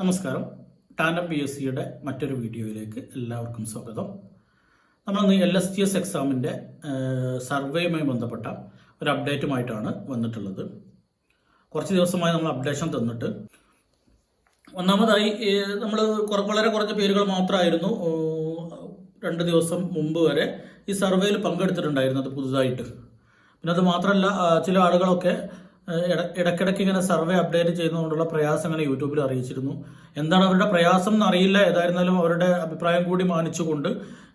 നമസ്കാരം. Tandem P S സിയുടെ മറ്റൊരു വീഡിയോയിലേക്ക് എല്ലാവർക്കും സ്വാഗതം. നമ്മളിന്ന് എൽ എസ് ടി എസ് എക്സാമിന്റെ സർവേയുമായി ബന്ധപ്പെട്ട ഒരു അപ്ഡേറ്റുമായിട്ടാണ് വന്നിട്ടുള്ളത്. കുറച്ച് ദിവസമായി നമ്മൾ അപ്ഡേഷൻ തന്നിട്ട് ഒന്നാമതായി നമ്മൾ വളരെ കുറച്ച് പേരുകൾ മാത്രമായിരുന്നു രണ്ട് ദിവസം മുമ്പ് വരെ ഈ സർവേയിൽ പങ്കെടുത്തിട്ടുണ്ടായിരുന്നത് പുതുതായിട്ട്. പിന്നെ അത് മാത്രമല്ല ചില ആളുകളൊക്കെ ഇടയ്ക്കിടയ്ക്ക് ഇങ്ങനെ സർവേ അപ്ഡേറ്റ് ചെയ്യുന്നതുകൊണ്ടുള്ള പ്രയാസം ഇങ്ങനെ യൂട്യൂബിൽ അറിയിച്ചിരുന്നു. എന്താണ് അവരുടെ പ്രയാസം എന്ന് അറിയില്ല ഏതായിരുന്നാലും അവരുടെ അഭിപ്രായം കൂടി മാനിച്ചുകൊണ്ട്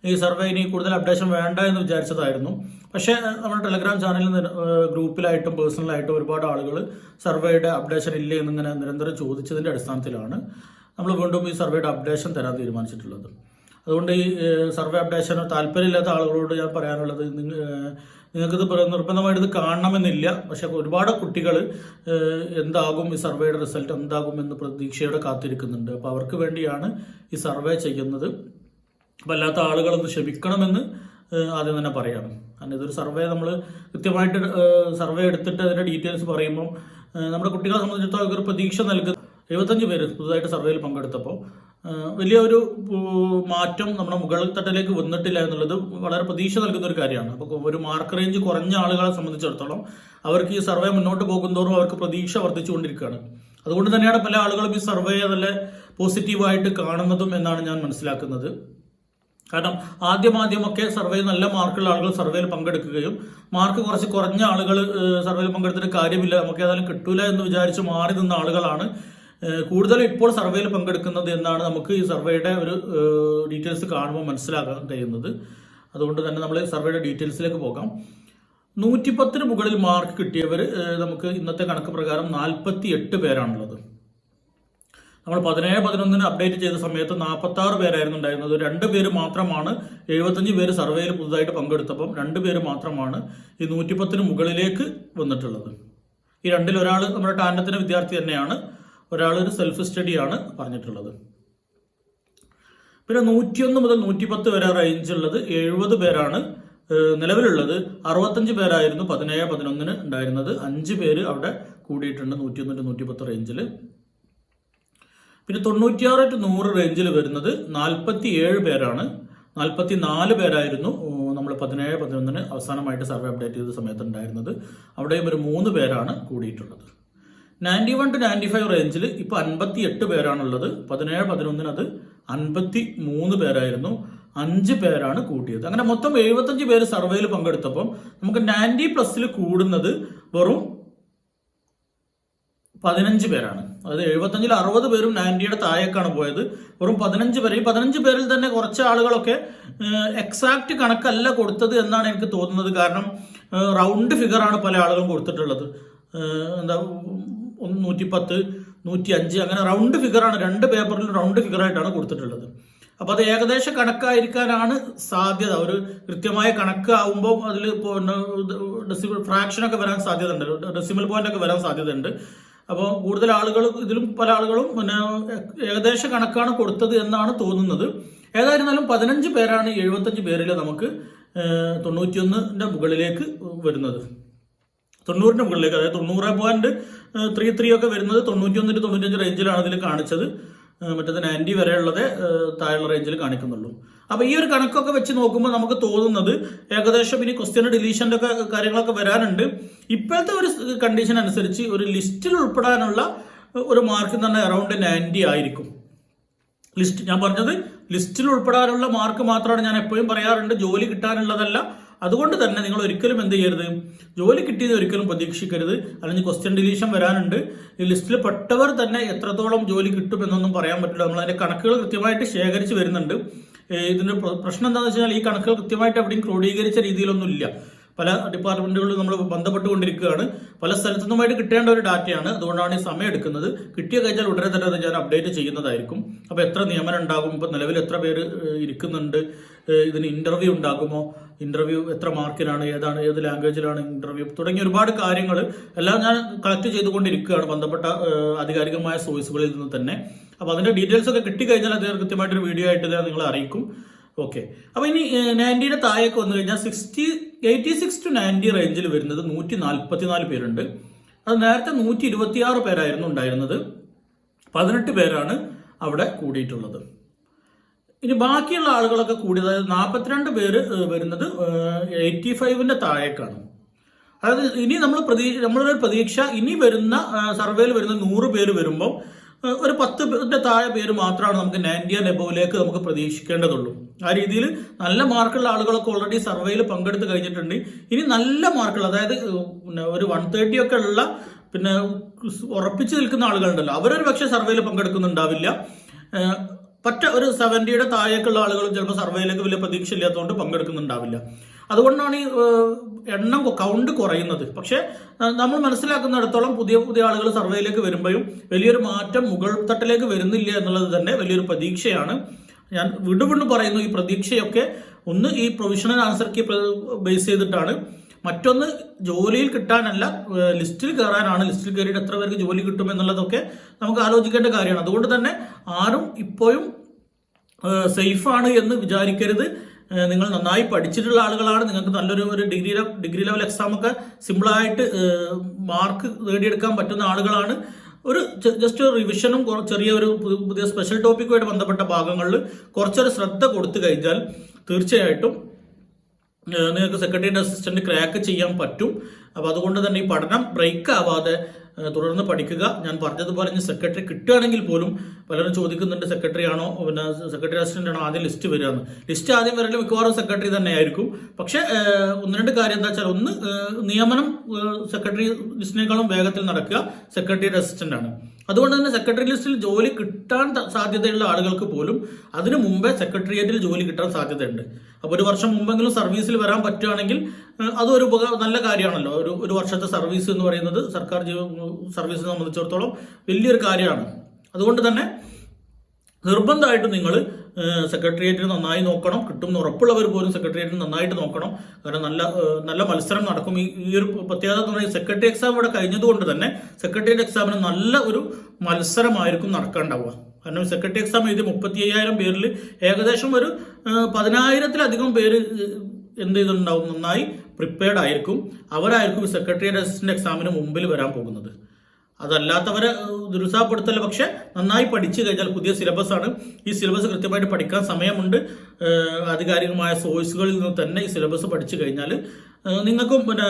ഈ സർവേ ഇനി കൂടുതൽ അപ്ഡേഷൻ വേണ്ട എന്ന് വിചാരിച്ചതായിരുന്നു. പക്ഷേ നമ്മുടെ ടെലഗ്രാം ചാനലിൽ ഗ്രൂപ്പിലായിട്ടും പേഴ്സണലായിട്ടും ഒരുപാട് ആളുകൾ സർവേയുടെ അപ്ഡേഷൻ ഇല്ലേ എന്നിങ്ങനെ നിരന്തരം ചോദിച്ചതിന്റെ അടിസ്ഥാനത്തിലാണ് നമ്മൾ വീണ്ടും ഈ സർവേയുടെ അപ്ഡേഷൻ തരാൻ തീരുമാനിച്ചിട്ടുള്ളത്. അതുകൊണ്ട് ഈ സർവേ അപ്ഡേഷന് താല്പര്യമില്ലാത്ത ആളുകളോട് ഞാൻ പറയാനുള്ളത് നിങ്ങൾക്കിത് നിർബന്ധമായിട്ട് ഇത് കാണണമെന്നില്ല. പക്ഷെ ഒരുപാട് കുട്ടികൾ എന്താകും ഈ സർവേയുടെ റിസൾട്ട് എന്താകും എന്ന് പ്രതീക്ഷയോടെ കാത്തിരിക്കുന്നുണ്ട്. അപ്പോൾ അവർക്ക് വേണ്ടിയാണ് ഈ സർവേ ചെയ്യുന്നത്. അപ്പോൾ അല്ലാത്ത ആളുകളൊന്ന് ക്ഷമിക്കണമെന്ന് ആദ്യം തന്നെ പറയാം. കാരണം ഇതൊരു സർവേ നമ്മൾ കൃത്യമായിട്ട് സർവേ എടുത്തിട്ട് അതിന്റെ ഡീറ്റെയിൽസ് പറയുമ്പോൾ നമ്മുടെ കുട്ടികളെ സംബന്ധിച്ചിടത്തോളം ഒരു പ്രതീക്ഷ നൽകുന്ന എഴുപത്തഞ്ച് പേര് പുതുതായിട്ട് സർവേയിൽ പങ്കെടുത്തപ്പോൾ വലിയ ഒരു മാറ്റം നമ്മുടെ മുകൾ തട്ടിലേക്ക് വന്നിട്ടില്ല എന്നുള്ളത് വളരെ പ്രതീക്ഷ നൽകുന്ന ഒരു കാര്യമാണ്. അപ്പോൾ ഒരു മാർക്ക് റേഞ്ച് കുറഞ്ഞ ആളുകളെ സംബന്ധിച്ചിടത്തോളം അവർക്ക് ഈ സർവേ മുന്നോട്ട് പോകുന്തോറും അവർക്ക് പ്രതീക്ഷ വർദ്ധിച്ചുകൊണ്ടിരിക്കുകയാണ്. അതുകൊണ്ട് തന്നെയാണ് പല ആളുകളും ഈ സർവേ നല്ല പോസിറ്റീവായിട്ട് കാണുന്നതും എന്നാണ് ഞാൻ മനസ്സിലാക്കുന്നത്. കാരണം ആദ്യം ആദ്യമൊക്കെ സർവേ നല്ല മാർക്കുള്ള ആളുകൾ സർവേയിൽ പങ്കെടുക്കുകയും മാർക്ക് കുറച്ച് കുറഞ്ഞ ആളുകൾ സർവേയിൽ പങ്കെടുത്തിട്ട് കാര്യമില്ല നമുക്ക് ഏതായാലും കിട്ടൂല എന്ന് വിചാരിച്ച് മാറി നിന്ന ആളുകളാണ് കൂടുതലും ഇപ്പോൾ സർവേയിൽ പങ്കെടുക്കുന്നത് എന്നാണ് നമുക്ക് ഈ സർവേയുടെ ഒരു ഡീറ്റെയിൽസ് കാണുമ്പോൾ മനസ്സിലാക്കാൻ കഴിയുന്നത്. അതുകൊണ്ട് തന്നെ നമ്മൾ സർവേയുടെ ഡീറ്റെയിൽസിലേക്ക് പോകാം. നൂറ്റിപ്പത്തിന് മുകളിൽ മാർക്ക് കിട്ടിയവർ നമുക്ക് ഇന്നത്തെ കണക്ക് പ്രകാരം നാൽപ്പത്തി എട്ട് പേരാണുള്ളത്. നമ്മൾ പതിനേഴ് പതിനൊന്നിന് അപ്ഡേറ്റ് ചെയ്ത സമയത്ത് നാൽപ്പത്തി ആറ് പേരായിരുന്നു ഉണ്ടായിരുന്നത്. രണ്ട് പേര് മാത്രമാണ് എഴുപത്തഞ്ച് പേര് സർവേയിൽ പുതുതായിട്ട് പങ്കെടുത്തപ്പം രണ്ട് പേര് മാത്രമാണ് ഈ നൂറ്റിപ്പത്തിന് മുകളിലേക്ക് വന്നിട്ടുള്ളത്. ഈ രണ്ടിൽ ഒരാൾ നമ്മുടെ ടാൻഡത്തിന്റെ വിദ്യാർത്ഥി തന്നെയാണ്. ഒരാൾ ഒരു സെൽഫ് സ്റ്റഡിയാണ് പറഞ്ഞിട്ടുള്ളത്. പിന്നെ നൂറ്റിയൊന്ന് മുതൽ നൂറ്റിപ്പത്ത് വരെ റേഞ്ച് ഉള്ളത് എഴുപത് പേരാണ് നിലവിലുള്ളത്. അറുപത്തഞ്ച് പേരായിരുന്നു പതിനേഴ് പതിനൊന്നിന് ഉണ്ടായിരുന്നത്. അഞ്ച് പേര് അവിടെ കൂടിയിട്ടുണ്ട് നൂറ്റിയൊന്ന് നൂറ്റിയൊന്നിന്റെ നൂറ്റിപ്പത്ത് റേഞ്ചിൽ പിന്നെ തൊണ്ണൂറ്റിയാറ് ടു നൂറ് റേഞ്ചിൽ വരുന്നത് നാൽപ്പത്തി ഏഴ് പേരാണ്. നാൽപ്പത്തി നാല് പേരായിരുന്നു നമ്മൾ പതിനേഴ് പതിനൊന്നിന് അവസാനമായിട്ട് സർവേ അപ്ഡേറ്റ് ചെയ്ത സമയത്ത് ഉണ്ടായിരുന്നത്. അവിടെയും ഒരു മൂന്ന് പേരാണ് കൂടിയിട്ടുള്ളത്. Ninety one two ninety five റേഞ്ചിൽ ഇപ്പോൾ അൻപത്തി എട്ട് പേരാണുള്ളത്. പതിനേഴ് പതിനൊന്നിന് അത് അൻപത്തി മൂന്ന് പേരായിരുന്നു. അഞ്ച് പേരാണ് കൂട്ടിയത്. അങ്ങനെ മൊത്തം എഴുപത്തഞ്ച് പേര് സർവേയിൽ പങ്കെടുത്തപ്പം നമുക്ക് നയന്റി പ്ലസ്സിൽ കൂടുന്നത് വെറും പതിനഞ്ച് പേരാണ്. അതായത് എഴുപത്തഞ്ചിൽ അറുപത് പേരും നയന്റിയുടെ താഴേക്കാണ് പോയത്. വെറും പതിനഞ്ച് പേര്. ഈ പതിനഞ്ച് പേരിൽ തന്നെ കുറച്ച് ആളുകളൊക്കെ എക്സാക്ട് കണക്കല്ല കൊടുത്തത് എന്നാണ് എനിക്ക് തോന്നുന്നത്. കാരണം റൗണ്ട് ഫിഗറാണ് പല ആളുകളും കൊടുത്തിട്ടുള്ളത്. എന്താ ഒന്ന് നൂറ്റിപ്പത്ത് നൂറ്റി അഞ്ച് അങ്ങനെ റൗണ്ട് ഫിഗറാണ് രണ്ട് പേപ്പറിൽ റൗണ്ട് ഫിഗറായിട്ടാണ് കൊടുത്തിട്ടുള്ളത്. അപ്പോൾ അത് ഏകദേശ കണക്കായിരിക്കാനാണ് സാധ്യത. ഒരു കൃത്യമായ കണക്ക് ആവുമ്പോൾ അതിൽ ഡെസിമൽ ഫ്രാക്ഷനൊക്കെ വരാൻ സാധ്യതയുണ്ട്. ഡെസിമൽ പോയിന്റ് ഒക്കെ വരാൻ സാധ്യതയുണ്ട്. അപ്പോൾ കൂടുതൽ ആളുകൾ ഇതിലും പല ആളുകളും പിന്നെ ഏകദേശ കണക്കാണ് കൊടുത്തത് എന്നാണ് തോന്നുന്നത്. ഏതായിരുന്നാലും പതിനഞ്ച് പേരാണ് എഴുപത്തഞ്ച് പേരിൽ നമുക്ക് തൊണ്ണൂറ്റിയൊന്നിന്റെ മുകളിലേക്ക് വരുന്നത്. തൊണ്ണൂറിന്റെ മുകളിലേക്ക് അതായത് തൊണ്ണൂറ് പോയിന്റ് ത്രീ ത്രീ ഒക്കെ വരുന്നത് തൊണ്ണൂറ്റി തൊണ്ണൂറ്റിയൊന്നിന് തൊണ്ണൂറ്റഞ്ച് റേഞ്ചിലാണ് ഇതിൽ കാണിച്ചത്. മറ്റേത് നയന്റി വരെയുള്ളത് താഴെയുള്ള റേഞ്ചിൽ കാണിക്കുന്നുള്ളൂ. അപ്പോൾ ഈ ഒരു കണക്കൊക്കെ വെച്ച് നോക്കുമ്പോൾ നമുക്ക് തോന്നുന്നത് ഏകദേശം ഇനി ക്വസ്റ്റ്യൻ ഡിലീഷന്റെ ഒക്കെ കാര്യങ്ങളൊക്കെ വരാനുണ്ട്. ഇപ്പോഴത്തെ ഒരു കണ്ടീഷൻ അനുസരിച്ച് ഒരു ലിസ്റ്റിൽ ഉൾപ്പെടാനുള്ള ഒരു മാർക്ക് തന്നെ അറൗണ്ട് നയന്റി ആയിരിക്കും. ലിസ്റ്റ് ഞാൻ പറഞ്ഞത് ലിസ്റ്റിൽ ഉൾപ്പെടാനുള്ള മാർക്ക് മാത്രമാണ് ഞാൻ എപ്പോഴും പറയാറുണ്ട്. ജോലി കിട്ടാനുള്ളതല്ല. അതുകൊണ്ട് തന്നെ നിങ്ങൾ ഒരിക്കലും എന്ത് ചെയ്യരുത്? ജോലി കിട്ടിയത് ഒരിക്കലും പ്രതീക്ഷിക്കരുത്. അല്ലെങ്കിൽ ക്വസ്റ്റ്യൻ ഡിലീഷൻ വരാനുണ്ട്. ലിസ്റ്റിൽ പെട്ടവർ തന്നെ എത്രത്തോളം ജോലി കിട്ടും എന്നൊന്നും പറയാൻ പറ്റില്ല. നമ്മൾ അതിന്റെ കണക്കുകൾ കൃത്യമായിട്ട് ശേഖരിച്ച് വരുന്നുണ്ട്. ഇതിന്റെ പ്രശ്നം എന്താണെന്ന് വെച്ചാൽ ഈ കണക്കുകൾ കൃത്യമായിട്ട് എവിടെയും ക്രോഡീകരിച്ച രീതിയിലൊന്നും ഇല്ല പല ഡിപ്പാർട്ട്മെന്റുകളിൽ നമ്മൾ ബന്ധപ്പെട്ടുകൊണ്ടിരിക്കുകയാണ്. പല സ്ഥലത്തു നിന്നുമായിട്ട് കിട്ടേണ്ട ഒരു ഡാറ്റയാണ് അതുകൊണ്ടാണ് ഈ സമയം എടുക്കുന്നത്. കിട്ടിയ കഴിഞ്ഞാൽ ഉടനെ തന്നെ അത് ഞാൻ അപ്ഡേറ്റ് ചെയ്യുന്നതായിരിക്കും. അപ്പോൾ എത്ര നിയമനം ഉണ്ടാകും? ഇപ്പോൾ നിലവിൽ എത്ര പേര് ഇരിക്കുന്നുണ്ട്? ഇതിന് ഇന്റർവ്യൂ ഉണ്ടാകുമോ? ഇന്റർവ്യൂ എത്ര മാർക്കിലാണ്? ഏതാണ് ഏത് ലാംഗ്വേജിലാണ് ഇന്റർവ്യൂ തുടങ്ങിയ ഒരുപാട് കാര്യങ്ങൾ എല്ലാം ഞാൻ കളക്ട് ചെയ്തുകൊണ്ടിരിക്കുകയാണ് ബന്ധപ്പെട്ട ആധികാരികമായ സോഴ്സുകളിൽ നിന്ന് തന്നെ. അപ്പോൾ അതിന്റെ ഡീറ്റെയിൽസ് ഒക്കെ കിട്ടിക്കഴിഞ്ഞാൽ അത് കൃത്യമായിട്ടൊരു വീഡിയോ ആയിട്ട് ഞാൻ നിങ്ങളെ അറിയിക്കും. ഓക്കെ അപ്പോൾ ഇനി നയന്റിയുടെ താഴേക്ക് വന്നു കഴിഞ്ഞാൽ sixty eighty six two ninety റേഞ്ചിൽ വരുന്നത് നൂറ്റി നാൽപ്പത്തിനാല് പേരുണ്ട്. അത് നേരത്തെ നൂറ്റി ഇരുപത്തിയാറ് പേരായിരുന്നു ഉണ്ടായിരുന്നത്. പതിനെട്ട് പേരാണ് അവിടെ കൂടിയിട്ടുള്ളത്. ഇനി ബാക്കിയുള്ള ആളുകളൊക്കെ കൂടി അതായത് നാൽപ്പത്തിരണ്ട് പേര് വരുന്നത് എയ്റ്റി ഫൈവിന്റെ താഴേക്കാണ്. അതായത് ഇനി നമ്മൾ പ്രതീ നമ്മളൊരു പ്രതീക്ഷ ഇനി വരുന്ന സർവേയിൽ വരുന്ന നൂറ് പേര് വരുമ്പോൾ ഒരു പത്ത് പേരുടെ താഴെ പേര് മാത്രമാണ് നമുക്ക് നയന്റി ആൻഡ് എബോവിലേക്ക് നമുക്ക് പ്രതീക്ഷിക്കേണ്ടതുള്ളൂ. ആ രീതിയിൽ നല്ല മാർക്കുള്ള ആളുകളൊക്കെ ഓൾറെഡി സർവേയിൽ പങ്കെടുത്ത് കഴിഞ്ഞിട്ടുണ്ട്. ഇനി നല്ല മാർക്കുള്ള അതായത് ഒരു വൺ തേർട്ടി ഒക്കെ ഉള്ള പിന്നെ ഉറപ്പിച്ചു നിൽക്കുന്ന ആളുകളുണ്ടല്ലോ. അവരൊരു പക്ഷേ സർവേയിൽ പങ്കെടുക്കുന്നുണ്ടാവില്ല. പറ്റ ഒരു സെവന്റിയുടെ താഴേക്കുള്ള ആളുകളും ചിലപ്പോൾ സർവേയിലേക്ക് വലിയ പ്രതീക്ഷ ഇല്ലാത്തതുകൊണ്ട് പങ്കെടുക്കുന്നുണ്ടാവില്ല. അതുകൊണ്ടാണ് ഈ എണ്ണം കൗണ്ട് കുറയുന്നത്. പക്ഷേ നമ്മൾ മനസ്സിലാക്കുന്നിടത്തോളം പുതിയ പുതിയ ആളുകൾ സർവേയിലേക്ക് വരുമ്പോഴും വലിയൊരു മാറ്റം മുകൾ തട്ടിലേക്ക് വരുന്നില്ല എന്നുള്ളത് തന്നെ വലിയൊരു പ്രതീക്ഷയാണ്. ഞാൻ വീണ്ടും പറയുന്നു ഈ പ്രതീക്ഷയൊക്കെ ഒന്ന് ഈ പ്രൊവിഷണൽ ആൻസർ കീ ബേസ് ചെയ്തിട്ടാണ്. മറ്റൊന്ന് ജോലിയിൽ കിട്ടാനല്ല ലിസ്റ്റിൽ കയറാനാണ്. ലിസ്റ്റിൽ കയറിയിട്ട് എത്ര പേർക്ക് ജോലി കിട്ടും എന്നുള്ളതൊക്കെ നമുക്ക് ആലോചിക്കേണ്ട കാര്യമാണ്. അതുകൊണ്ട് തന്നെ ആരും ഇപ്പോഴും സേഫാണ് എന്ന് വിചാരിക്കരുത്. നിങ്ങൾ നന്നായി പഠിച്ചിട്ടുള്ള ആളുകളാണ്. നിങ്ങൾക്ക് നല്ലൊരു ഒരു ഡിഗ്രി ഡിഗ്രി ലെവൽ എക്സാം ഒക്കെ സിമ്പിളായിട്ട് മാർക്ക് നേടിയെടുക്കാൻ പറ്റുന്ന ആളുകളാണ്. ഒരു ജസ്റ്റ് ഒരു റിവിഷനും ചെറിയ ഒരു പുതിയ സ്പെഷ്യൽ ടോപ്പിക്കുമായിട്ട് ബന്ധപ്പെട്ട ഭാഗങ്ങളിൽ കുറച്ചൊരു ശ്രദ്ധ കൊടുത്തു കഴിഞ്ഞാൽ തീർച്ചയായിട്ടും നിങ്ങൾക്ക് സെക്രട്ടറിയുടെ അസിസ്റ്റന്റ് ക്രാക്ക് ചെയ്യാൻ പറ്റും. അപ്പോൾ അതുകൊണ്ട് തന്നെ ഈ പഠനം ബ്രേക്ക് ആവാതെ തുടർന്ന് പഠിക്കുക. ഞാൻ പറഞ്ഞതുപോലെ സെക്രട്ടറി കിട്ടുകയാണെങ്കിൽ പോലും പലരും ചോദിക്കുന്നുണ്ട് സെക്രട്ടറി ആണോ പിന്നെ സെക്രട്ടറി അസിസ്റ്റന്റ് ആണോ ആദ്യം ലിസ്റ്റ് വരികയെന്ന് ലിസ്റ്റ് ആദ്യം വരൽ മിക്കവാറും സെക്രട്ടറി തന്നെ ആയിരിക്കും പക്ഷേ ഒന്ന് രണ്ട് കാര്യം എന്താ വെച്ചാൽ ഒന്ന് നിയമനം സെക്രട്ടറി ലിസ്റ്റിനേക്കാളും വേഗത്തിൽ നടക്കുക സെക്രട്ടറിയുടെ അസിസ്റ്റന്റ് ആണ്. അതുകൊണ്ട് തന്നെ സെക്രട്ടറി ലിസ്റ്റിൽ ജോലി കിട്ടാൻ സാധ്യതയുള്ള ആളുകൾക്ക് പോലും അതിനു മുമ്പേ സെക്രട്ടേറിയറ്റിൽ ജോലി കിട്ടാൻ സാധ്യതയുണ്ട്. അപ്പോൾ ഒരു വർഷം മുമ്പെങ്കിലും സർവീസിൽ വരാൻ പറ്റുകയാണെങ്കിൽ അതൊരു ഉപക നല്ല കാര്യമാണല്ലോ. ഒരു ഒരു വർഷത്തെ സർവീസ് എന്ന് പറയുന്നത് സർക്കാർ സർവീസിനെ സംബന്ധിച്ചിടത്തോളം വലിയൊരു കാര്യമാണ്. അതുകൊണ്ട് തന്നെ നിർബന്ധമായിട്ടും നിങ്ങൾ സെക്രട്ടേറിയറ്റിന് നന്നായി നോക്കണം. കിട്ടും ഉറപ്പുള്ളവർ പോലും സെക്രട്ടേറിയറ്റിന് നന്നായിട്ട് നോക്കണം. കാരണം നല്ല നല്ല മത്സരം നടക്കും. ഈ ഈ ഒരു പ്രത്യേകത എന്ന് പറഞ്ഞാൽ സെക്രട്ടറി എക്സാം ഇവിടെ കഴിഞ്ഞതുകൊണ്ട് തന്നെ സെക്രട്ടേറിയറ്റ് എക്സാമിന് നല്ല ഒരു മത്സരമായിരിക്കും നടക്കാണ്ടാവുക. കാരണം സെക്രട്ടറി എക്സാം എഴുതി മുപ്പത്തി അയ്യായിരം പേരിൽ ഏകദേശം ഒരു പതിനായിരത്തിലധികം പേര് എന്ത് ചെയ്തിട്ടുണ്ടാവും? നന്നായി പ്രിപ്പയർഡ് ആയിരിക്കും. അവരായിരിക്കും സെക്രട്ടേറിയറ്റ് അസിസ്റ്റന്റ് എക്സാമിന് മുമ്പിൽ വരാൻ പോകുന്നത്. അതല്ലാത്തവരെ നിരുത്സാഹപ്പെടുത്തല്ല പക്ഷെ നന്നായി പഠിച്ചു കഴിഞ്ഞാൽ പുതിയ സിലബസ് ആണ്. ഈ സിലബസ് കൃത്യമായിട്ട് പഠിക്കാൻ സമയമുണ്ട്. ആധികാരികമായ സോഴ്സുകളിൽ നിന്ന് തന്നെ ഈ സിലബസ് പഠിച്ചു കഴിഞ്ഞാൽ നിങ്ങൾക്കും പിന്നെ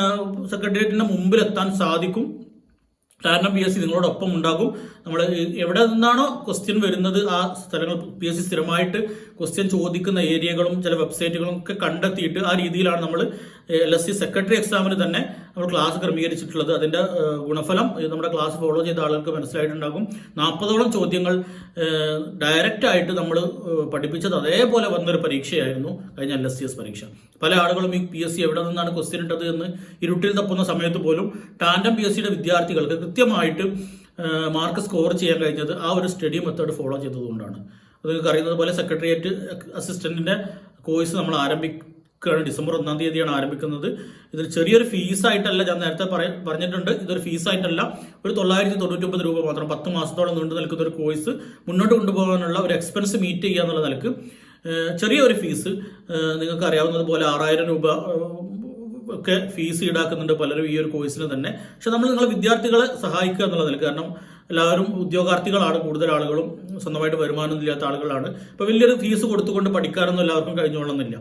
സെക്രട്ടേറിയറ്റിന്റെ മുമ്പിൽ എത്താൻ സാധിക്കും. കാരണം പി എസ് സി നിങ്ങളോടൊപ്പം ഉണ്ടാകും. നമ്മൾ എവിടെ നിന്നാണോ ക്വസ്റ്റ്യൻ വരുന്നത് ആ സ്ഥലങ്ങൾ പി എസ് സി സ്ഥിരമായിട്ട് ക്വസ്റ്റ്യൻ ചോദിക്കുന്ന ഏരിയകളും ചില വെബ്സൈറ്റുകളും ഒക്കെ കണ്ടെത്തിയിട്ട് ആ രീതിയിലാണ് നമ്മൾ എൽ എസ് സി സെക്രട്ടറി എക്സാമിന് തന്നെ നമ്മൾ ക്ലാസ് ക്രമീകരിച്ചിട്ടുള്ളത്. അതിന്റെ ഗുണഫലം നമ്മുടെ ക്ലാസ് ഫോളോ ചെയ്ത ആളുകൾക്ക് മനസ്സിലായിട്ടുണ്ടാകും. നാൽപ്പതോളം ചോദ്യങ്ങൾ ഡയറക്റ്റ് ആയിട്ട് നമ്മൾ പഠിപ്പിച്ചത് അതേപോലെ വന്നൊരു പരീക്ഷയായിരുന്നു കഴിഞ്ഞ എൽ എസ് സി എസ് പരീക്ഷ. പല ആളുകളും ഈ പി എസ് സി എവിടെ നിന്നാണ് ക്വസ്റ്റ്യൻ ഇട്ടത് എന്ന് ഇരുട്ടിൽ തപ്പുന്ന സമയത്ത് പോലും ടാൻഡം പി എസ് സിയുടെ വിദ്യാർത്ഥികൾക്ക് കൃത്യമായിട്ട് മാർക്ക് സ്കോർ ചെയ്യാൻ കഴിഞ്ഞത് ആ ഒരു സ്റ്റഡി മെത്തേഡ് ഫോളോ ചെയ്തതുകൊണ്ടാണ്. അത് അറിയുന്നത് പോലെ സെക്രട്ടേറിയറ്റ് അസിസ്റ്റന്റിന്റെ കോഴ്സ് നമ്മൾ ആരംഭിക്കുകയാണ് ഡിസംബർ ഒന്നാം തീയതിയാണ് ആരംഭിക്കുന്നത്. ഇതിൽ ചെറിയൊരു ഫീസായിട്ടല്ല ഞാൻ നേരത്തെ പറഞ്ഞിട്ടുണ്ട്. ഇതൊരു ഫീസായിട്ടല്ല. ഒരു തൊള്ളായിരത്തി തൊണ്ണൂറ്റി രൂപ മാത്രം പത്ത് മാസത്തോളം നീണ്ടു നിൽക്കുന്ന ഒരു കോഴ്സ് മുന്നോട്ട് കൊണ്ടുപോകാനുള്ള ഒരു എക്സ്പെൻസ് മീറ്റ് ചെയ്യുക എന്നുള്ള നിലയ്ക്ക് ചെറിയൊരു ഫീസ് നിങ്ങൾക്ക് അറിയാവുന്നതുപോലെ ആറായിരം രൂപ ഒക്കെ ഫീസ് ഈടാക്കുന്നുണ്ട് പലരും ഈ ഒരു കോഴ്സിന് തന്നെ. പക്ഷെ നമ്മൾ നിങ്ങളെ വിദ്യാർത്ഥികളെ സഹായിക്കുക എന്നുള്ള എന്നുള്ളതിൽ കാരണം എല്ലാവരും ഉദ്യോഗാർത്ഥികളാണ് കൂടുതൽ ആളുകളും സ്വന്തമായിട്ട് വരുമാനം ഇല്ലാത്ത ആളുകളാണ്. അപ്പോൾ വലിയൊരു ഫീസ് കൊടുത്തുകൊണ്ട് പഠിക്കാനൊന്നും എല്ലാവർക്കും കഴിഞ്ഞോളുന്നില്ല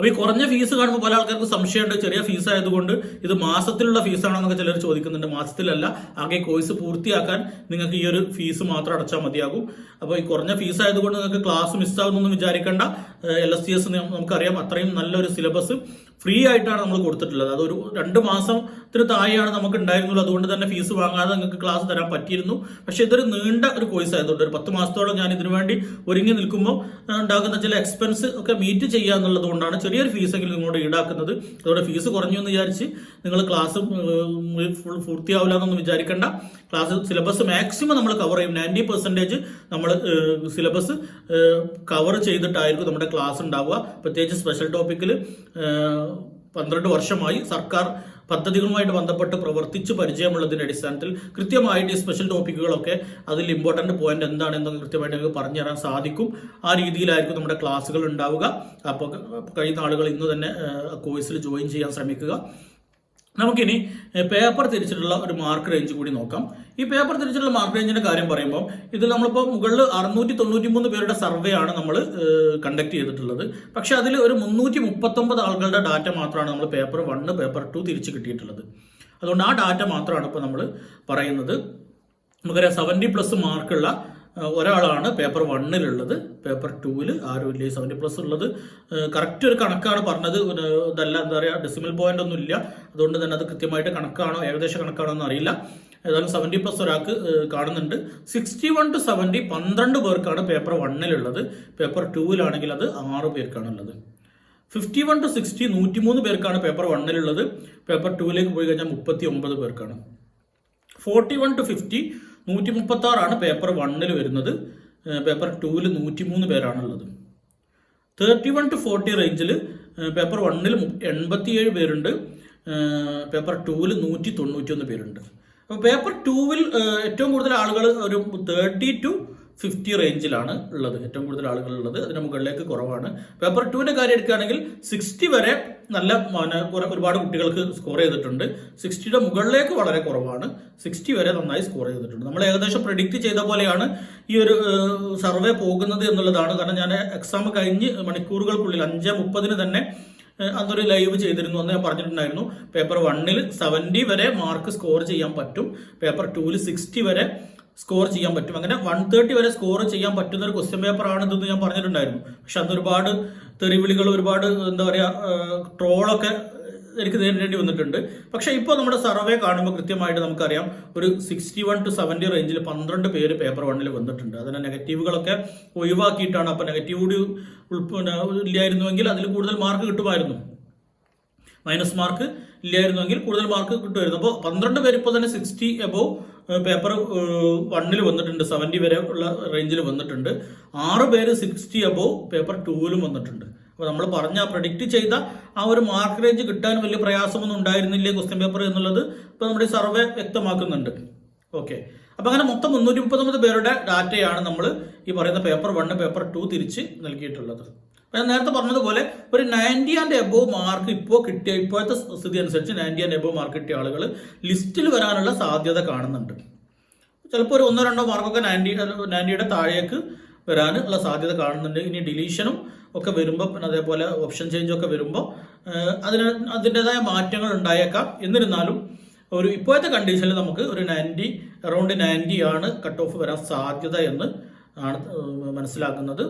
അപ്പൊ ഈ കുറഞ്ഞ ഫീസ് കാണുമ്പോൾ പല ആൾക്കാർക്ക് സംശയമുണ്ട്. ചെറിയ ഫീസ് ആയതുകൊണ്ട് ഇത് മാസത്തിലുള്ള ഫീസാണോ എന്നൊക്കെ ചിലർ ചോദിക്കുന്നുണ്ട്. മാസത്തിലല്ല. ആകെ കോഴ്സ് പൂർത്തിയാക്കാൻ നിങ്ങൾക്ക് ഈ ഒരു ഫീസ് മാത്രം അടച്ചാൽ മതിയാകും. അപ്പോൾ ഈ കുറഞ്ഞ ഫീസ് ആയതുകൊണ്ട് നിങ്ങൾക്ക് ക്ലാസ് മിസ്സാകുന്നൊന്നും വിചാരിക്കേണ്ട. എൽ എസ് ടി എസ് നമുക്കറിയാം. അത്രയും നല്ലൊരു സിലബസ് ഫ്രീ ആയിട്ടാണ് നമ്മൾ കൊടുത്തിട്ടുള്ളത്. അതൊരു രണ്ട് മാസത്തിന് താഴെയാണ് നമുക്ക് ഉണ്ടായിരുന്നുള്ളൂ. അതുകൊണ്ട് തന്നെ ഫീസ് വാങ്ങാതെ നിങ്ങൾക്ക് ക്ലാസ് തരാൻ പറ്റിയിരുന്നു. പക്ഷേ ഇതൊരു നീണ്ട ഒരു കോഴ്സ് ആയതുകൊണ്ട് ഒരു പത്ത് മാസത്തോളം ഞാൻ ഇതിനു വേണ്ടി ഒരുങ്ങി നിൽക്കുമ്പോൾ ഉണ്ടാകുന്ന ചില എക്സ്പെൻസ് ഒക്കെ മീറ്റ് ചെയ്യുക എന്നുള്ളത് കൊണ്ടാണ് ചെറിയൊരു ഫീസ് എങ്കിലും നിങ്ങളോട് ഈടാക്കുന്നത്. അതോടെ ഫീസ് കുറഞ്ഞു എന്ന് വിചാരിച്ച് നിങ്ങൾ ക്ലാസ് ഫുൾ പൂർത്തിയാവില്ല എന്നൊന്നും വിചാരിക്കേണ്ട. ക്ലാസ് സിലബസ് മാക്സിമം നമ്മൾ കവർ ചെയ്യും. നയന്റി പെർസെന്റേജ് നമ്മൾ സിലബസ് കവർ ചെയ്തിട്ടായിരിക്കും നമ്മുടെ ക്ലാസ് ഉണ്ടാവുക. പ്രത്യേകിച്ച് സ്പെഷ്യൽ ടോപ്പിക്കിൽ പന്ത്രണ്ട് വർഷമായി സർക്കാർ പദ്ധതികളുമായിട്ട് ബന്ധപ്പെട്ട് പ്രവർത്തിച്ച് പരിചയമുള്ളതിന്റെ അടിസ്ഥാനത്തിൽ കൃത്യമായിട്ട് ഈ സ്പെഷ്യൽ ടോപ്പിക്കുകളൊക്കെ അതിൽ ഇമ്പോർട്ടന്റ് പോയിന്റ് എന്താണെന്നൊക്കെ കൃത്യമായിട്ട് നിങ്ങൾക്ക് പറഞ്ഞു തരാൻ സാധിക്കും. ആ രീതിയിലായിരിക്കും നമ്മുടെ ക്ലാസ്സുകൾ ഉണ്ടാവുക. അപ്പോൾ കഴിയുന്ന ആളുകൾ ഇന്ന് തന്നെ കോഴ്സിൽ ജോയിൻ ചെയ്യാൻ ശ്രമിക്കുക. നമുക്കിനി പേപ്പർ തിരിച്ചിട്ടുള്ള ഒരു മാർക്ക് റേഞ്ച് കൂടി നോക്കാം. ഈ പേപ്പർ തിരിച്ചിട്ടുള്ള മാർക്ക് റേഞ്ചിന്റെ കാര്യം പറയുമ്പോൾ ഇത് നമ്മളിപ്പോൾ മുകളിൽ അറുന്നൂറ്റി തൊണ്ണൂറ്റി മൂന്ന് പേരുടെ സർവേ ആണ് നമ്മൾ കണ്ടക്ട് ചെയ്തിട്ടുള്ളത്. പക്ഷെ അതിൽ ഒരു മുന്നൂറ്റി മുപ്പത്തൊമ്പത് ആളുകളുടെ ഡാറ്റ മാത്രമാണ് നമ്മൾ പേപ്പർ വണ്ണ് പേപ്പർ ടു തിരിച്ച് കിട്ടിയിട്ടുള്ളത്. അതുകൊണ്ട് ആ ഡാറ്റ മാത്രമാണ് ഇപ്പോൾ നമ്മൾ പറയുന്നത്. നമുക്കറിയാം സെവന്റി പ്ലസ് മാർക്കുള്ള ഒരാളാണ് പേപ്പർ വണ്ണിലുള്ളത്. പേപ്പർ ടൂവിൽ ആരും ഇല്ല സെവന്റി പ്ലസ് ഉള്ളത്. കറക്റ്റ് ഒരു കണക്കാണ് പറഞ്ഞത്. ഇതല്ല എന്താ പറയുക ഡെസിമൽ പോയിന്റ് ഒന്നും ഇല്ല. അതുകൊണ്ട് തന്നെ അത് കൃത്യമായിട്ട് കണക്കാണോ ഏകദേശ കണക്കാണോ എന്ന് അറിയില്ല. ഏതായാലും സെവന്റി പ്ലസ് ഒരാൾക്ക് കാണുന്നുണ്ട്. സിക്സ്റ്റി വൺ ടു സെവന്റി പന്ത്രണ്ട് പേർക്കാണ് പേപ്പർ വണ്ണിലുള്ളത്. പേപ്പർ ടൂവിലാണെങ്കിൽ അത് ആറ് പേർക്കാണുള്ളത്. ഫിഫ്റ്റി വൺ ടു സിക്സ്റ്റി നൂറ്റിമൂന്ന് പേർക്കാണ് പേപ്പർ വണ്ണിലുള്ളത്. പേപ്പർ ടൂവിലേക്ക് പോയി കഴിഞ്ഞാൽ മുപ്പത്തി ഒമ്പത് പേർക്കാണ്. ഫോർട്ടി വൺ ടു ഫിഫ്റ്റി നൂറ്റി മുപ്പത്തി ആറാണ് പേപ്പർ വണ്ണിൽ വരുന്നത്. പേപ്പർ ടൂവിൽ നൂറ്റി മൂന്ന് പേരാണുള്ളത്. തേർട്ടി വൺ ടു ഫോർട്ടി റേഞ്ചിൽ പേപ്പർ വണ്ണിൽ എൺപത്തിയേഴ് പേരുണ്ട്. പേപ്പർ ടൂവിൽ നൂറ്റി തൊണ്ണൂറ്റി ഒന്ന് പേരുണ്ട്. അപ്പോൾ പേപ്പർ ടൂവിൽ ഏറ്റവും കൂടുതൽ ആളുകൾ ഒരു തേർട്ടി ടു ഫിഫ്റ്റി റേഞ്ചിലാണ് ഉള്ളത്. ഏറ്റവും കൂടുതൽ ആളുകൾ ഉള്ളത്. അതിന് മുകളിലേക്ക് കുറവാണ്. പേപ്പർ ടുവിന്റെ കാര്യം എടുക്കുകയാണെങ്കിൽ സിക്സ്റ്റി വരെ നല്ല ഒരുപാട് കുട്ടികൾക്ക് സ്കോർ ചെയ്തിട്ടുണ്ട്. സിക്സ്റ്റിയുടെ മുകളിലേക്ക് വളരെ കുറവാണ്. സിക്സ്റ്റി വരെ നന്നായി സ്കോർ ചെയ്തിട്ടുണ്ട്. നമ്മൾ ഏകദേശം പ്രെഡിക്റ്റ് ചെയ്ത പോലെയാണ് ഈ ഒരു സർവേ പോകുന്നത് എന്നുള്ളതാണ്. കാരണം ഞാൻ എക്സാം കഴിഞ്ഞ് മണിക്കൂറുകൾക്കുള്ളിൽ അഞ്ച് മുപ്പതിന് തന്നെ അതൊരു ലൈവ് ചെയ്തിരുന്നു എന്ന് ഞാൻ പറഞ്ഞിട്ടുണ്ടായിരുന്നു. പേപ്പർ വണ്ണിൽ സെവന്റി വരെ മാർക്ക് സ്കോർ ചെയ്യാൻ പറ്റും. പേപ്പർ ടൂവിൽ സിക്സ്റ്റി വരെ സ്കോർ ചെയ്യാൻ പറ്റും. അങ്ങനെ വൺ തേർട്ടി വരെ സ്കോർ ചെയ്യാൻ പറ്റുന്ന ഒരു ക്വസ്റ്റ്യൻ പേപ്പർ ആണ് ഇതെന്ന് ഞാൻ പറഞ്ഞിട്ടുണ്ടായിരുന്നു. പക്ഷെ അന്ന് ഒരുപാട് തെറിവിളികൾ ഒരുപാട് എന്താ പറയുക ട്രോളൊക്കെ എനിക്ക് നേരിടേണ്ടി വന്നിട്ടുണ്ട്. പക്ഷെ ഇപ്പോൾ നമ്മുടെ സർവേ കാണുമ്പോൾ കൃത്യമായിട്ട് നമുക്കറിയാം ഒരു സിക്സ്റ്റി വൺ ടു സെവന്റി റേഞ്ചിൽ പന്ത്രണ്ട് പേര് പേപ്പർ വണ്ണിൽ വന്നിട്ടുണ്ട്. അതിന് നെഗറ്റീവുകളൊക്കെ ഒഴിവാക്കിയിട്ടാണ് അപ്പോൾ നെഗറ്റീവ് കൂടി ഉൾപ്പെടെ ഇല്ലായിരുന്നുവെങ്കിൽ അതിൽ കൂടുതൽ മാർക്ക് കിട്ടുമായിരുന്നു. മൈനസ് മാർക്ക് ഇല്ലായിരുന്നുവെങ്കിൽ കൂടുതൽ മാർക്ക് കിട്ടുമായിരുന്നു. അപ്പോൾ പന്ത്രണ്ട് പേര് ഇപ്പോൾ തന്നെ സിക്സ്റ്റി എബോവ് പേപ്പർ വണ്ണിൽ വന്നിട്ടുണ്ട്. സെവന്റി വരെ ഉള്ള റേഞ്ചിൽ വന്നിട്ടുണ്ട്. ആറ് പേര് സിക്സ്റ്റി എബോവ് പേപ്പർ ടൂവിലും വന്നിട്ടുണ്ട്. അപ്പോൾ നമ്മൾ പറഞ്ഞ പ്രഡിക്റ്റ് ചെയ്ത ആ ഒരു മാർക്ക് റേഞ്ച് കിട്ടാൻ വലിയ പ്രയാസമൊന്നും ഉണ്ടായിരുന്നില്ല ക്വസ്റ്റ്യൻ പേപ്പർ എന്നുള്ളത് ഇപ്പോൾ നമ്മുടെ സർവേ വ്യക്തമാക്കുന്നുണ്ട്. ഓക്കെ അപ്പോൾ അങ്ങനെ മൊത്തം മുന്നൂറ്റി മുപ്പത്തൊമ്പത് പേരുടെ ഡാറ്റയാണ് നമ്മൾ ഈ പറയുന്ന പേപ്പർ വണ്ണ് പേപ്പർ ടു തിരിച്ച് നൽകിയിട്ടുള്ളത്. ഞാൻ നേരത്തെ പറഞ്ഞതുപോലെ ഒരു നയന്റി ആൻഡ് എബോവ് മാർക്ക് ഇപ്പോൾ കിട്ടിയ ഇപ്പോഴത്തെ സ്ഥിതി അനുസരിച്ച് നയന്റി ആൻഡ് എബോവ് മാർക്ക് കിട്ടിയ ആളുകൾ ലിസ്റ്റിൽ വരാനുള്ള സാധ്യത കാണുന്നുണ്ട്. ചിലപ്പോൾ ഒരു ഒന്നോ രണ്ടോ മാർക്കൊക്കെ നയന്റി നയന്റിയുടെ താഴേക്ക് വരാനുള്ള സാധ്യത കാണുന്നുണ്ട്. ഇനി ഡിലീഷനും ഒക്കെ വരുമ്പോൾ പിന്നെ അതേപോലെ ഓപ്ഷൻ ചേഞ്ചും ഒക്കെ വരുമ്പോൾ അതിന് അതിന്റെതായ മാറ്റങ്ങൾ ഉണ്ടായേക്കാം. എന്നിരുന്നാലും ഒരു ഇപ്പോഴത്തെ കണ്ടീഷനിൽ നമുക്ക് ഒരു നയന്റി അറൗണ്ട് നയന്റി ആണ് കട്ട് ഓഫ് വരാൻ സാധ്യത എന്ന് ആണ് മനസ്സിലാക്കുന്നത്.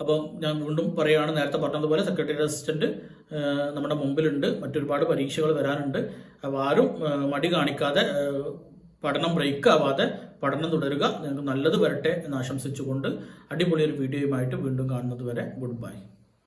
അപ്പോൾ ഞാൻ വീണ്ടും പറയുകയാണ് നേരത്തെ പറഞ്ഞതുപോലെ സെക്രട്ടറി അസിസ്റ്റന്റ് നമ്മുടെ മുമ്പിലുണ്ട് മറ്റൊരുപാട് പരീക്ഷകൾ വരാനുണ്ട്. അപ്പോൾ ആരും മടി കാണിക്കാതെ പഠനം ബ്രേക്ക് ആവാതെ പഠനം തുടരുക. നിങ്ങൾക്ക് നല്ലത് വരട്ടെ എന്ന് ആശംസിച്ചുകൊണ്ട് അടിപൊളി ഒരു വീഡിയോയുമായിട്ട് വീണ്ടും കാണുന്നത് വരെ ഗുഡ് ബൈ